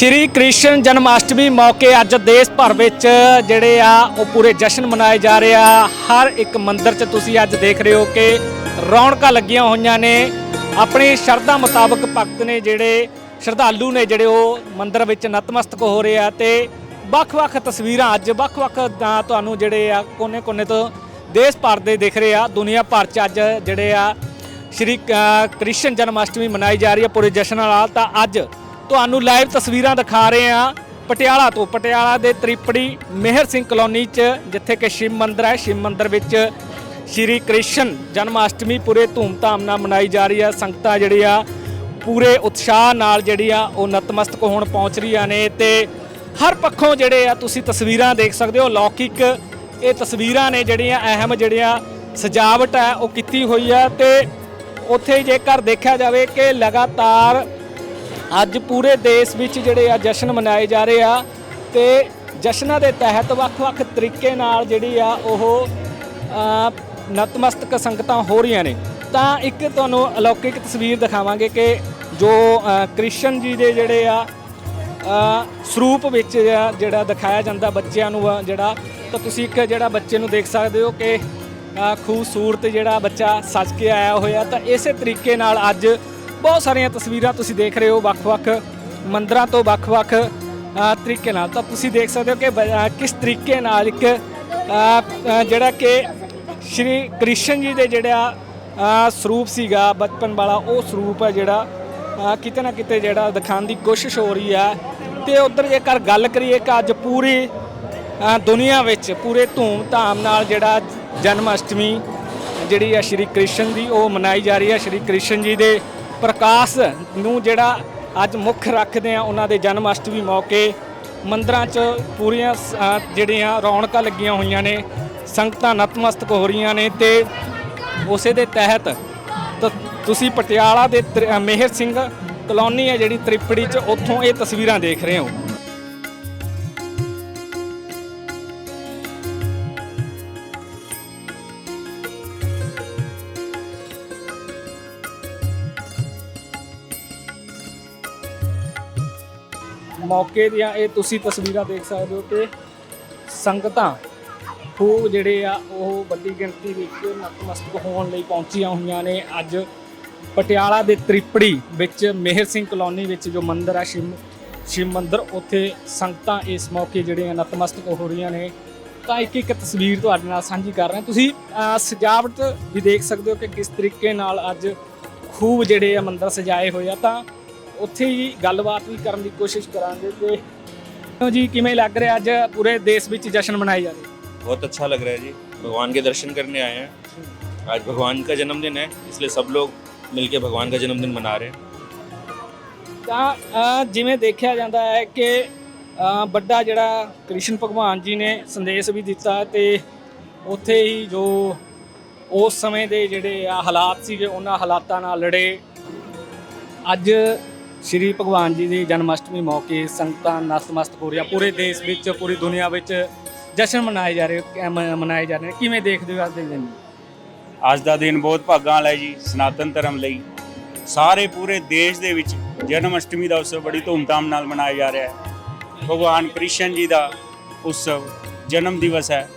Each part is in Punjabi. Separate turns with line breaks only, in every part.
ਸ਼੍ਰੀ ਕ੍ਰਿਸ਼ਨ ਜਨਮਾਸ਼ਟਮੀ ਮੌਕੇ ਅੱਜ ਦੇਸ਼ ਭਰ ਵਿੱਚ ਜਿਹੜੇ ਆ ਉਹ ਪੂਰੇ ਜਸ਼ਨ ਮਨਾਏ ਜਾ ਰਹੇ ਆ। ਹਰ ਇੱਕ ਮੰਦਿਰ 'ਚ ਤੁਸੀਂ ਅੱਜ ਦੇਖ ਰਹੇ ਹੋ ਕਿ ਰੌਣਕਾਂ ਲੱਗੀਆਂ ਹੋਈਆਂ ਨੇ। ਆਪਣੀ ਸ਼ਰਧਾ ਮੁਤਾਬਕ ਭਗਤ ਨੇ ਜਿਹੜੇ ਸ਼ਰਧਾਲੂ ਨੇ ਜਿਹੜੇ ਉਹ ਮੰਦਿਰ ਵਿੱਚ ਨਤਮਸਤਕ ਹੋ ਰਹੇ ਆ ਤੇ ਵੱਖ-ਵੱਖ ਤਸਵੀਰਾਂ ਅੱਜ ਵੱਖ-ਵੱਖ ਤੁਹਾਨੂੰ ਜਿਹੜੇ ਆ ਕੋਨੇ-ਕੋਨੇ ਤੋਂ ਦੇਸ਼ ਭਰ ਦੇ ਦਿਖ ਰਹੇ ਆ। ਦੁਨੀਆ ਭਰ 'ਚ ਅੱਜ ਜਿਹੜੇ ਆ ਸ਼੍ਰੀ ਅ, ਕ੍ਰਿਸ਼ਨ ਜਨਮਾਸ਼ਟਮੀ ਮਨਾਈ ਜਾ ਰਹੀ ਹੈ ਪੂਰੇ ਜਸ਼ਨ ਨਾਲ। ਤਾਂ ਅੱਜ ਤੁਹਾਨੂੰ ਲਾਈਵ ਤਸਵੀਰਾਂ ਦਿਖਾ ਰਹੇ ਹਾਂ ਪਟਿਆਲਾ ਤੋਂ। ਪਟਿਆਲਾ ਦੇ ਤ੍ਰਿਪੜੀ ਮਿਹਰ ਸਿੰਘ ਕਲੋਨੀ 'ਚ, ਜਿੱਥੇ ਕਿ ਸ਼ਿਵ ਮੰਦਿਰ ਹੈ। ਸ਼ਿਵ ਮੰਦਿਰ ਵਿੱਚ ਸ਼੍ਰੀ ਕ੍ਰਿਸ਼ਨ ਜਨਮ ਅਸ਼ਟਮੀ ਪੂਰੇ ਧੂਮਧਾਮ ਨਾਲ ਮਨਾਈ ਜਾ ਰਹੀ ਹੈ ਸੰਗਤਾਂ ਜਿਹੜੀ ਆ, ਪੂਰੇ ਉਤਸ਼ਾਹ ਨਾਲ ਜਿਹੜੀ ਆ, ਉਹ ਨਤਮਸਤਕ ਹੋਣ ਪਹੁੰਚ ਰਹੀਆਂ ਨੇ ਤੇ ਹਰ ਪੱਖੋਂ ਜਿਹੜੇ ਆ, ਤੁਸੀਂ ਤਸਵੀਰਾਂ ਦੇਖ ਸਕਦੇ ਹੋ। ਲੌਕਿਕ ਇਹ ਤਸਵੀਰਾਂ ਨੇ ਜਿਹੜੀਆਂ, ਅਹਿਮ ਜਿਹੜੀਆਂ ਸਜਾਵਟ ਹੈ, ਉਹ ਕੀਤੀ ਹੋਈ ਆ ਤੇ ਉੱਥੇ ਜੇਕਰ ਦੇਖਿਆ ਜਾਵੇ ਕਿ ਲਗਾਤਾਰ ਅੱਜ ਪੂਰੇ ਦੇਸ਼ ਵਿੱਚ ਜਿਹੜੇ ਆ ਜਸ਼ਨ ਮਨਾਏ ਜਾ ਰਹੇ ਆ ਤੇ ਜਸ਼ਨਾਂ ਦੇ ਤਹਿਤ ਵੱਖ-ਵੱਖ ਤਰੀਕੇ ਨਾਲ ਜਿਹੜੀ ਆ ਉਹ ਨਤਮਸਤਕ ਸੰਗਤਾਂ ਹੋ ਰਹੀਆਂ ਨੇ। ਤਾਂ ਇੱਕ ਤੁਹਾਨੂੰ ਅਲੌਕਿਕ ਤਸਵੀਰ ਦਿਖਾਵਾਂਗੇ ਕਿ ਜੋ ਕ੍ਰਿਸ਼ਨ ਜੀ ਦੇ ਜਿਹੜੇ ਆ ਸਰੂਪ ਵਿੱਚ ਜਿਹੜਾ- ਜਿਹੜਾ ਦਿਖਾਇਆ ਜਾਂਦਾ ਬੱਚਿਆਂ ਨੂੰ ਆ ਜਿਹੜਾ, ਤਾਂ ਤੁਸੀਂ ਇੱਕ ਜਿਹੜਾ ਬੱਚੇ ਨੂੰ ਦੇਖ ਸਕਦੇ ਹੋ ਕਿ ਖੂਬਸੂਰਤ ਜਿਹੜਾ ਬੱਚਾ ਸੱਜ ਕੇ ਆਇਆ ਹੋਇਆ। ਤਾਂ ਇਸੇ ਤਰੀਕੇ ਨਾਲ ਅੱਜ ਬਹੁਤ ਸਾਰੀਆਂ ਤਸਵੀਰਾਂ ਤੁਸੀਂ ਦੇਖ ਰਹੇ ਹੋ ਵੱਖ-ਵੱਖ ਮੰਦਰਾਂ ਤੋਂ ਵੱਖ-ਵੱਖ ਤਰੀਕੇ ਨਾਲ। ਤਾਂ ਤੁਸੀਂ ਦੇਖ ਸਕਦੇ ਹੋ ਕਿ ਬ- ਕਿਸ ਤਰੀਕੇ ਨਾਲ ਇੱਕ ਜਿਹੜਾ ਕਿ ਸ਼੍ਰੀ ਕ੍ਰਿਸ਼ਨ ਜੀ ਦੇ ਜਿਹੜਾ ਸਰੂਪ ਸੀਗਾ, ਬਚਪਨ ਵਾਲਾ, ਉਹ ਸਰੂਪ ਹੈ ਜਿਹੜਾ ਕਿਤੇ ਨਾ ਕਿਤੇ ਜਿਹੜਾ ਦਿਖਾਉਣ ਦੀ ਕੋਸ਼ਿਸ਼ ਹੋ ਰਹੀ ਹੈ। ਤੇ ਉਧਰ ਜੇਕਰ ਗੱਲ ਕਰੀਏ ਕਿ ਅੱਜ ਪੂਰੀ ਦੁਨੀਆ ਵਿੱਚ, ਪੂਰੇ ਧੂਮ-ਧਾਮ ਨਾਲ ਜਿਹੜਾ ਜਨਮ ਅਸ਼ਟਮੀ ਜਿਹੜੀ ਹੈ ਸ਼੍ਰੀ ਕ੍ਰਿਸ਼ਨ ਦੀ, ਉਹ ਮਨਾਈ ਜਾ ਰਹੀ ਹੈ। ਸ਼੍ਰੀ ਕ੍ਰਿਸ਼ਨ ਜੀ ਦੇ ਪ੍ਰਕਾਸ਼ ਨੂੰ ਜਿਹੜਾ ਅੱਜ ਮੁੱਖ ਰੱਖਦੇ ਆ ਉਹਨਾਂ ਦੇ ਜਨਮ ਅਸ਼ਟਮੀ ਮੌਕੇ ਮੰਦਰਾਂ 'ਚ ਪੂਰੀਆਂ ਜਿਹੜੀਆਂ ਰੌਣਕਾਂ ਲੱਗੀਆਂ ਹੋਈਆਂ ਨੇ ਸੰਗਤਾਂ ਨਤਮਸਤਕ ਹੋ ਰਹੀਆਂ ਨੇ ਤੇ ਉਸੇ ਦੇ ਤਹਿਤ ਤ- ਤੁਸੀਂ ਪਟਿਆਲਾ ਦੇ ਤ੍ਰਿ- ਅ, ਸਿੰਘ ਕਲੋਨੀ ਹੈ ਜਿਹੜੀ ਤ੍ਰਿਪੜੀ 'ਚ ਉੱਥੋਂ ਇਹ ਤਸਵੀਰਾਂ ਦੇਖ ਰਹੇ ਹੋ। ਮੌਕੇ ਦੀਆਂ ਇਹ ਤੁਸੀਂ ਤਸਵੀਰਾਂ ਦੇਖ ਸਕਦੇ ਹੋ ਕਿ ਸੰਗਤਾਂ ਖੂਬ ਜਿਹੜੇ ਆ, ਉਹ ਵੱਡੀ ਗਿਣਤੀ ਵਿੱਚ ਨਤਮਸਤਕ ਹੋਣ ਲਈ ਪਹੁੰਚੀਆਂ ਹੋਈਆਂ ਨੇ। ਅੱਜ ਪਟਿਆਲਾ ਦੇ ਤ੍ਰਿਪੜੀ ਵਿੱਚ ਮਿਹਰ ਸਿੰਘ ਕਲੋਨੀ ਵਿੱਚ ਜੋ ਮੰਦਿਰ ਆ, ਸ਼ਿਵ ਸ਼ਿਵ ਮੰਦਿਰ, ਉੱਥੇ ਸੰਗਤਾਂ ਇਸ ਮੌਕੇ ਜਿਹੜੀਆਂ ਨਤਮਸਤਕ ਹੋ ਰਹੀਆਂ ਨੇ। ਤਾਂ ਇੱਕ ਇੱਕ ਤਸਵੀਰ ਤੁਹਾਡੇ ਨਾਲ ਸਾਂਝੀ ਕਰ ਰਹੇ। ਤੁਸੀਂ ਸਜਾਵਟ ਵੀ ਦੇਖ ਸਕਦੇ ਹੋ ਕਿ ਕਿਸ ਤਰੀਕੇ ਨਾਲ ਅੱਜ ਖੂਬ ਜਿਹੜੇ ਆ, ਮੰਦਿਰ ਸਜਾਏ ਹੋਏ ਆ। ਤਾਂ ਉੱਥੇ ਹੀ ਗੱਲਬਾਤ ਵੀ ਕਰਨ ਦੀ ਕੋਸ਼ਿਸ਼ ਕਰਾਂਗੇ ਕਿ ਜੀ ਕਿਵੇਂ ਲੱਗ ਰਿਹਾ ਅੱਜ ਪੂਰੇ ਦੇਸ਼ ਵਿੱਚ ਜਸ਼ਨ ਮਨਾਏ ਜਾ ਰਹੇ
बहुत अच्छा लग रहा है जी भगवान के दर्शन करने आए हैं आज भगवान का जन्मदिन है इसलिए सब लोग मिलके भगवान का जन्मदिन मना रहे हैं
ਤਾਂ ਅ, ਜਿਵੇਂ ਦੇਖਿਆ ਜਾਂਦਾ ਹੈ ਕਿ ਅ, ਵੱਡਾ ਜਿਹੜਾ ਕ੍ਰਿਸ਼ਨ ਭਗਵਾਨ ਜੀ ਨੇ ਸੰਦੇਸ਼ ਵੀ ਦਿੱਤਾ ਤੇ ਉੱਥੇ ਹੀ ਜੋ ਉਸ ਸਮੇਂ ਦੇ ਜਿਹੜੇ ਆ ਹਾਲਾਤ ਸੀਗੇ ਉਹਨਾਂ ਹਾਲਾਤਾਂ ਨਾਲ ਲੜੇ ਅੱਜ ਸ਼੍ਰੀ ਭਗਵਾਨ ਜੀ ਦੀ ਜਨਮ ਅਸ਼ਟਮੀ ਮੌਕੇ ਸੰਗਤਾਂ ਨਤਮਸਤਕ ਹੋ ਰਹੀਆਂ। ਪੂਰੇ ਦੇਸ਼ ਵਿੱਚ, ਪੂਰੀ ਦੁਨੀਆ ਵਿੱਚ ਜਸ਼ਨ ਮਨਾਏ ਜਾ ਰਹੇ ਮ- ਮਨਾਏ ਜਾ ਰਹੇ ਨੇ। ਕਿਵੇਂ ਦੇਖਦੇ ਹੋ ਅੱਜ ਦੇ ਦਿਨ?
ਅੱਜ ਦਾ ਦਿਨ ਬਹੁਤ ਭਾਗਾਂ ਵਾਲਾ ਹੈ ਜੀ, ਸਨਾਤਨ ਧਰਮ ਲਈ। ਸਾਰੇ ਪੂਰੇ ਦੇਸ਼ ਦੇ ਵਿੱਚ ਜਨਮ ਅਸ਼ਟਮੀ ਦਾ ਉਤਸਵ ਬੜੀ ਧੂਮਧਾਮ ਨਾਲ ਮਨਾਇਆ ਜਾ ਰਿਹਾ ਹੈ। ਭਗਵਾਨ ਕ੍ਰਿਸ਼ਨ ਜੀ ਦਾ ਉਤਸਵ ਜਨਮ ਦਿਵਸ ਹੈ।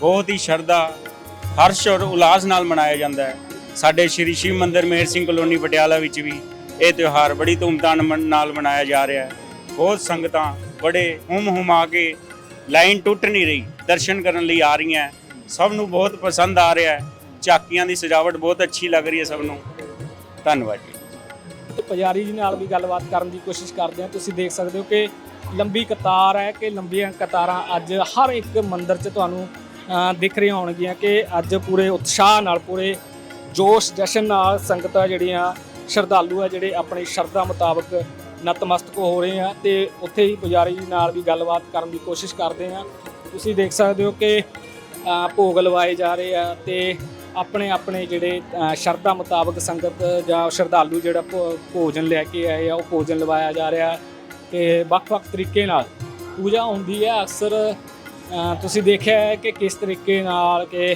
ਬਹੁਤ ਹੀ ਸ਼ਰਧਾ, ਹਰਸ਼ ਔਰ ਉਲਾਸ ਨਾਲ ਮਨਾਇਆ ਜਾਂਦਾ ਹੈ। ਸਾਡੇ ਸ਼੍ਰੀ ਸ਼ਿਵ ਮੰਦਿਰ, ਮੇਹਰ ਸਿੰਘ ਕਲੋਨੀ, ਪਟਿਆਲਾ ਵਿੱਚ ਵੀ ਇਹ ਤਿਉਹਾਰ ਬੜੀ ਧੂਮਧਾਮ ਨਾਲ ਮਨਾਇਆ ਜਾ ਰਿਹਾ ਹੈ। ਬਹੁਤ ਸੰਗਤਾਂ ਬੜੇ ਹੁਮ ਹੁਮ ਆ ਕੇ ਲਾਈਨ ਟੁੱਟ ਨਹੀਂ ਰਹੀ, ਦਰਸ਼ਨ ਕਰਨ ਲਈ ਆ ਰਹੀਆਂ ਸਭ ਨੂੰ ਬਹੁਤ ਪਸੰਦ ਆ ਰਿਹਾ ਹੈ। ਝਾਕੀਆਂ ਦੀ ਸਜਾਵਟ ਬਹੁਤ ਅੱਛੀ ਲੱਗ ਰਹੀ ਹੈ ਸਭ ਨੂੰ। ਧੰਨਵਾਦ ਜੀ।
ਪੁਜਾਰੀ ਜੀ ਨਾਲ ਵੀ ਗੱਲਬਾਤ ਕਰਨ ਦੀ ਕੋਸ਼ਿਸ਼ ਕਰਦੇ ਹਾਂ। ਤੁਸੀਂ ਦੇਖ ਸਕਦੇ ਹੋ ਕਿ ਲੰਬੀ ਕਤਾਰ ਹੈ ਕਿ ਲੰਬੀਆਂ ਕਤਾਰਾਂ ਅੱਜ ਹਰ ਇੱਕ ਮੰਦਿਰ 'ਚ ਤੁਹਾਨੂੰ ਦਿਖ ਰਹੀਆਂ ਹੋਣਗੀਆਂ ਕਿ ਅੱਜ ਪੂਰੇ ਉਤਸ਼ਾਹ ਨਾਲ, ਪੂਰੇ ਜੋਸ਼ ਜਸ਼ਨ ਨਾਲ ਸੰਗਤਾਂ ਜਿਹੜੀਆਂ ਸ਼ਰਧਾਲੂ ਆ ਜਿਹੜੇ ਆਪਣੀ ਸ਼ਰਧਾ ਮੁਤਾਬਕ ਨਤਮਸਤਕ ਹੋ ਰਹੇ ਆ ਤੇ ਉੱਥੇ ਹੀ ਪੁਜਾਰੀ ਜੀ ਨਾਲ ਵੀ ਗੱਲਬਾਤ ਕਰਨ ਦੀ ਕੋਸ਼ਿਸ਼ ਕਰਦੇ ਆ। ਤੁਸੀਂ ਦੇਖ ਸਕਦੇ ਹੋ ਕਿ ਭੋਗ ਲਵਾਏ ਜਾ ਰਹੇ ਆ ਤੇ ਆਪਣੇ ਆਪਣੇ ਜਿਹੜੇ ਸ਼ਰਧਾ ਮੁਤਾਬਕ ਸੰਗਤ ਜਾਂ ਸ਼ਰਧਾਲੂ ਜਿਹੜਾ ਭੋ- ਭੋਜਨ ਲੈ ਕੇ ਆਏ ਆ, ਉਹ ਭੋਜਨ ਲਵਾਇਆ ਜਾ ਰਿਹਾ ਤੇ ਵੱਖ-ਵੱਖ ਤਰੀਕੇ ਨਾਲ ਪੂਜਾ ਹੁੰਦੀ ਹੈ ਅਕਸਰ ਤੁਸੀਂ ਦੇਖਿਆ ਹੈ ਕਿ ਕਿਸ ਤਰੀਕੇ ਨਾਲ ਕਿ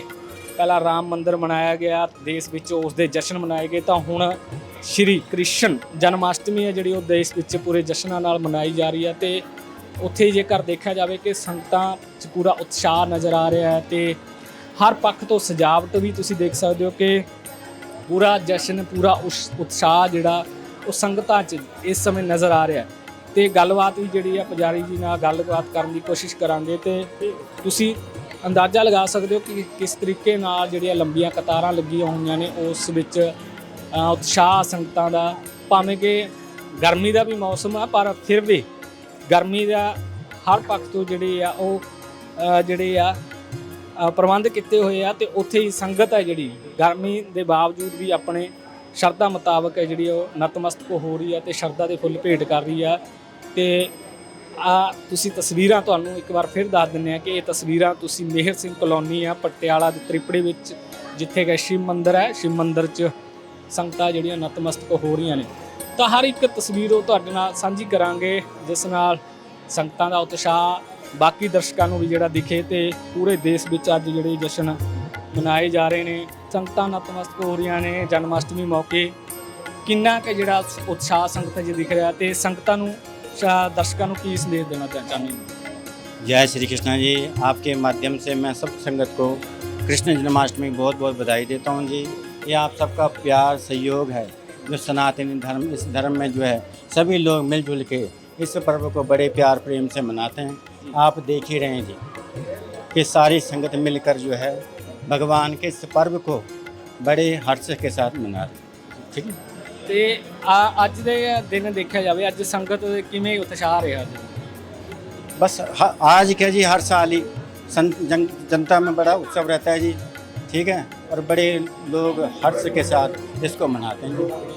ਪਹਿਲਾਂ ਰਾਮ ਮੰਦਿਰ ਬਣਾਇਆ ਗਿਆ, ਦੇਸ਼ ਵਿੱਚ ਉਸ ਦੇ ਜਸ਼ਨ ਮਨਾਏ ਗਏ ਤਾਂ ਹੁਣ ਸ਼੍ਰੀ ਕ੍ਰਿਸ਼ਨ ਜਨਮਾਸ਼ਟਮੀ ਹੈ, ਜਿਹੜੀ ਉਹ ਦੇਸ਼ ਵਿੱਚ ਪੂਰੇ ਜਸ਼ਨਾਂ ਨਾਲ ਮਨਾਈ ਜਾ ਰਹੀ ਹੈ ਤੇ ਉੱਥੇ ਜੇਕਰ ਦੇਖਿਆ ਜਾਵੇ ਕਿ ਸੰਗਤਾਂ 'ਚ ਪੂਰਾ ਉਤਸ਼ਾਹ ਨਜ਼ਰ ਆ ਰਿਹਾ ਹੈ ਤੇ ਹਰ ਪੱਖ ਤੋਂ ਸਜਾਵਟ ਵੀ ਤੁਸੀਂ ਦੇਖ ਸਕਦੇ ਹੋ ਕਿ ਪੂਰਾ ਜਸ਼ਨ, ਪੂਰਾ ਉਸ ਉਤਸ਼ਾਹ ਜਿਹੜਾ ਉਹ ਸੰਗਤਾਂ 'ਚ ਇਸ ਸਮੇਂ ਨਜ਼ਰ ਆ ਰਿਹਾ ਹੈ। ਤੇ ਗੱਲਬਾਤ ਵੀ ਜਿਹੜੀ ਆ, ਪੁਜਾਰੀ ਜੀ ਨਾਲ ਗੱਲਬਾਤ ਕਰਨ ਦੀ ਕੋਸ਼ਿਸ਼ ਕਰਾਂਗੇ ਤੇ ਤੁਸੀਂ ਅੰਦਾਜ਼ਾ ਲਗਾ ਸਕਦੇ ਹੋ ਕਿ ਕਿਸ ਤਰੀਕੇ ਨਾਲ ਜਿਹੜੀਆਂ ਲੰਬੀਆਂ ਕਤਾਰਾਂ ਲੱਗੀਆਂ ਹੋਈਆਂ ਨੇ, ਉਸ ਵਿੱਚ ਉਤਸ਼ਾਹ ਸੰਗਤਾਂ ਦਾ, ਭਾਵੇਂ ਕਿ ਗਰਮੀ ਦਾ ਵੀ ਮੌਸਮ ਆ, ਪਰ ਫਿਰ ਵੀ ਗਰਮੀ ਦਾ ਹਰ ਪੱਖ ਤੋਂ ਜਿਹੜੇ ਆ, ਉਹ ਜਿਹੜੇ ਆ ਪ੍ਰਬੰਧ ਕੀਤੇ ਹੋਏ ਆ ਤੇ ਉੱਥੇ ਹੀ ਸੰਗਤ ਹੈ ਜਿਹੜੀ। ਗਰਮੀ ਦੇ ਬਾਵਜੂਦ ਵੀ ਆਪਣੇ ਸ਼ਰਧਾ ਮੁਤਾਬਕ ਹੈ ਜਿਹੜੀ ਉਹ ਨਤਮਸਤਕ ਹੋ ਰਹੀ ਆ ਤੇ ਸ਼ਰਧਾ ਦੇ ਫੁੱਲ ਭੇਟ ਕਰ ਰਹੀ ਆ। ਤੇ ਆ ਤੁਸੀਂ ਤਸਵੀਰਾਂ ਤੁਹਾਨੂੰ ਇੱਕ ਵਾਰ ਫਿਰ ਦੱਸ ਦਿੰਨੇ ਆ ਕਿ ਇਹ ਤਸਵੀਰਾਂ ਤੁਸੀਂ ਮਿਹਰ ਸਿੰਘ ਕਲੋਨੀ ਆ, ਪਟਿਆਲਾ ਦੇ ਤ੍ਰਿਪੜੀ ਵਿੱਚ, ਜਿੱਥੇ ਕਿ ਸ਼ਿਵ ਮੰਦਿਰ ਹੈ। ਸ਼ਿਵ ਮੰਦਿਰ 'ਚ ਸੰਗਤਾਂ ਜਿਹੜੀਆਂ ਨਤਮਸਤਕ ਹੋ ਰਹੀਆਂ ਨੇ ਤਾਂ ਹਰ ਇੱਕ ਤਸਵੀਰ ਉਹ ਤੁਹਾਡੇ ਨਾਲ ਸਾਂਝੀ ਕਰਾਂਗੇ ਜਿਸ ਨਾਲ ਸੰਗਤਾਂ ਦਾ ਉਤਸ਼ਾਹ ਬਾਕੀ ਦਰਸ਼ਕਾਂ ਨੂੰ ਵੀ ਜਿਹੜਾ ਦਿਖੇ ਤੇ ਪੂਰੇ ਦੇਸ਼ ਵਿੱਚ ਅੱਜ ਜਿਹੜੇ ਜਸ਼ਨ ਮਨਾਏ ਜਾ ਰਹੇ ਨੇ ਸੰਗਤਾਂ ਨਤਮਸਤਕ ਹੋ ਰਹੀਆਂ ਨੇ ਜਨਮਾਸ਼ਟਮੀ ਮੌਕੇ ਕਿੰਨਾ ਕੁ ਜਿਹੜਾ ਉਤਸ਼ਾਹ ਸੰਗਤਾਂ 'ਚ ਦਿਖ ਰਿਹਾ ਤੇ ਸੰਗਤਾਂ ਨੂੰ ਸ਼ਾ- ਦਰਸ਼ਕਾਂ ਨੂੰ ਕੀ ਸੰਦੇਸ਼ ਦੇਣਾ ਚਾਹ- ਚਾਹੁੰਦੇ ਹੋ
जय श्री कृष्णा जी आपके माध्यम से मैं सब संगत को कृष्ण जन्माष्टमी की बहुत बहुत बधाई देता हूँ जी ये आप सबका प्यार सहयोग है जो सनातनी धर्म इस धर्म में जो है सभी लोग मिलजुल के इस पर्व को बड़े प्यार प्रेम से मनाते हैं आप देख ही रहे हैं जी कि सारी संगत मिलकर जो है भगवान के इस पर्व को बड़े हर्ष के साथ मना रहे हैं ठीक है
ਤੇ ਆ ਅੱਜ ਦੇ ਦਿਨ ਦੇਖਿਆ ਜਾਵੇ ਅੱਜ ਸੰਗਤ ਕਿਵੇਂ ਉਤਸ਼ਾਹ ਰਿਹਾ ਜੀ
बस ह- आज क्या जी हर साल ही सं, जन, जनता में बड़ा उत्सव रहता है जी ठीक है और बड़े लोग हर्ष के साथ इसको मनाते हैं जी